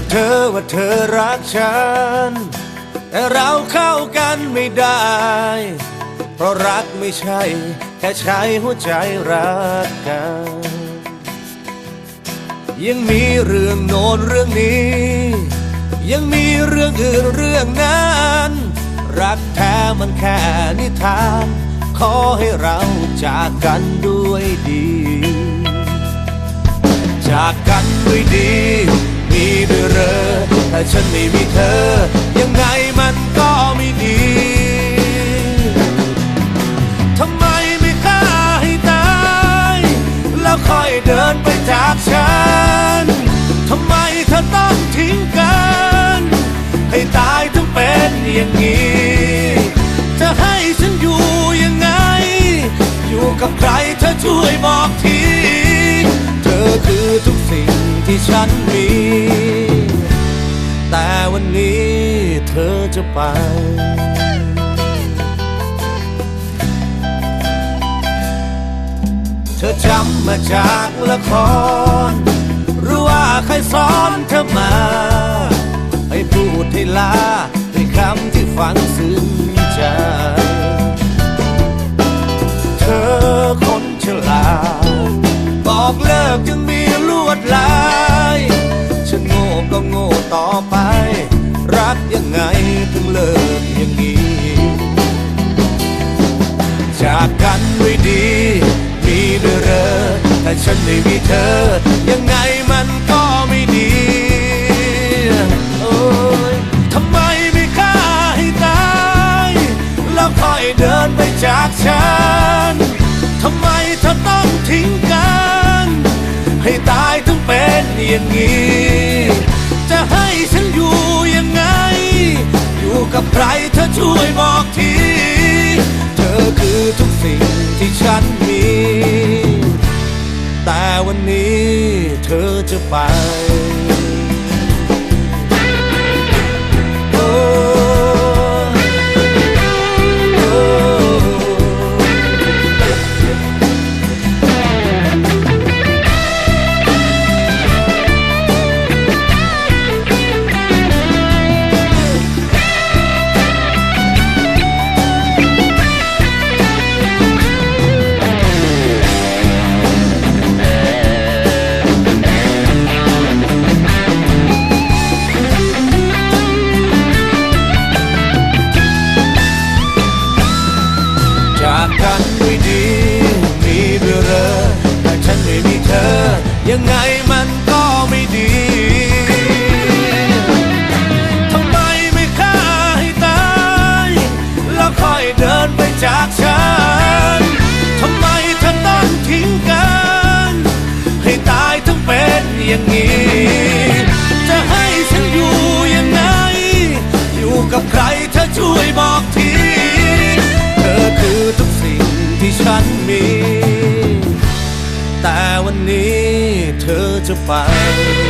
ว่าเธอว่าเธอรักฉัน แต่เราเข้ากันไม่ได้ เพราะรักไม่ใช่ แค่ใช้หัวใจรักกัน ยังมีเรื่องโน้นเรื่องนี้ ยังมีเรื่องอื่นเรื่องนั้น รักแท้มันแค่นิทาน ขอให้เราจากกันด้วยดี จากกันด้วยดีมีด้วย อ ถ้าฉันไม่มีเธอ ยังไงมันก็ไม่ดีทำไมไม่ฆ่าให้ตาย แล้วค่อยเดินไปจากฉันทำไมเธอต้องทิ้งกัน ให้ตายทั้งเป็นอย่างนี้ จะให้ฉันอยู่ยังไง อยู่กับใครเธอช่วยบอกที เธอคือทุกสิ่งที่ฉันมี อจะไป เธอจำมาจากละครหรือว่าใครสอนเธอมา ให้พูดให้ลาด้วยคำที่ฟังซึ้งใจ เธอคนฉลาดบอกเลิกจึงมีลวดลาย ฉันโง่ก็โง่ต่อไป รักยังไงถึงเลิกอย่างนี้ จากกันด้วยดี มีด้วยเรอถ้าฉันไม่มีเธอ ยังไงมันก็ไม่ดีโอ้ยทำไมไม่ฆ่าให้ตาย แล้วค่อยเดินไปจากฉันทำไมเธอต้องทิ้งกัน ให้ตายทั้งเป็นอย่างนี้ กับใครเธอช่วยบอกที เธอคือทุกสิ่งที่ฉันมี แต่วันนี้เธอจะไป จากกันด้วยดี มีเรือแต่ฉันไม่มีเธอ ยังไง แต่